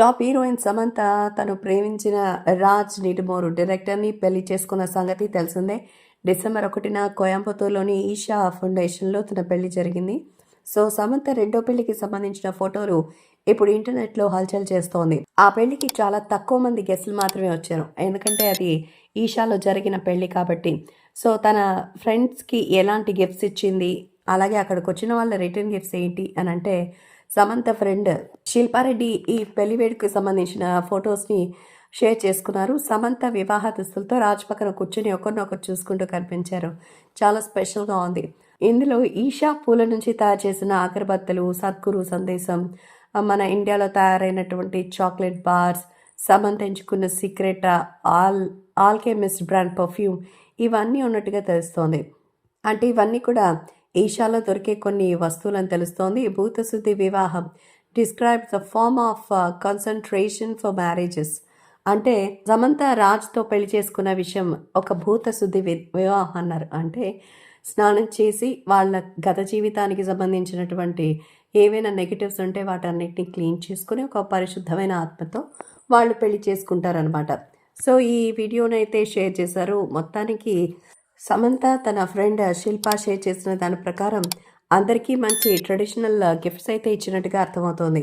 Top heroine Samantha తను ప్రేమించిన రాజ్ నిడుమోరు డైరెక్టర్ని పెళ్ళి చేసుకున్న సంగతి తెలిసిందే. డిసెంబర్ ఒకటిన కోయంబత్తూరులోని ఈషా ఫౌండేషన్లో తన పెళ్ళి జరిగింది. సో సమంత రెండో పెళ్ళికి సంబంధించిన ఫోటోలు ఇప్పుడు ఇంటర్నెట్లో హల్చల్ చేస్తోంది. ఆ పెళ్ళికి చాలా తక్కువ మంది గెస్టులు మాత్రమే వచ్చారు. ఎందుకంటే అది ఈషాలో జరిగిన పెళ్ళి కాబట్టి. సో తన ఫ్రెండ్స్కి ఎలాంటి గిఫ్ట్స్ ఇచ్చింది? అలాగే అక్కడికి వచ్చిన వాళ్ళ రిటర్న్ గిఫ్ట్స్ ఏంటి? అని అంటే సమంత ఫ్రెండ్ శిల్పారెడ్డి ఈ పెళ్ళి సంబంధించిన ఫొటోస్ని షేర్ చేసుకున్నారు. సమంత వివాహ దుస్తులతో రాజ్ పక్కన కూర్చుని ఒకరినొకరు చూసుకుంటూ కనిపించారు. చాలా స్పెషల్గా ఉంది. ఇందులో ఈషా పూల నుంచి తయారు చేసిన అగరబత్తలు సద్గురు సందేశం మన ఇండియాలో తయారైనటువంటి చాక్లెట్ బార్స్ సమంత ఎంచుకున్న secret al alchemist brand perfume ఇవన్నీ ఉన్నట్టుగా తెలుస్తోంది. అంటే ఇవన్నీ కూడా ఈషాలో దొరికే కొన్ని వస్తువులను తెలుస్తోంది. భూతశుద్ధి వివాహం. Describe the form of concentration for marriages అంటే సమంత రాజ్తో పెళ్ళి చేసుకున్న విషయం ఒక భూతశుద్ధి వి- వివాహం అన్నారు. అంటే స్నానం చేసి వాళ్ళ గత జీవితానికి సంబంధించినటువంటి ఏవైనా నెగిటివ్స్ ఉంటే వాటన్నిటిని క్లీన్ చేసుకుని ఒక పరిశుద్ధమైన ఆత్మతో వాళ్ళు పెళ్ళి చేసుకుంటారనమాట సో ఈ వీడియోనైతే షేర్ చేశారు. మొత్తానికి సమంత తన ఫ్రెండ్ శిల్ప షేర్ చేసిన దాని ప్రకారం అందరికీ మంచి ట్రెడిషనల్ గిఫ్ట్స్ అయితే ఇచ్చినట్టుగా అర్థమవుతోంది.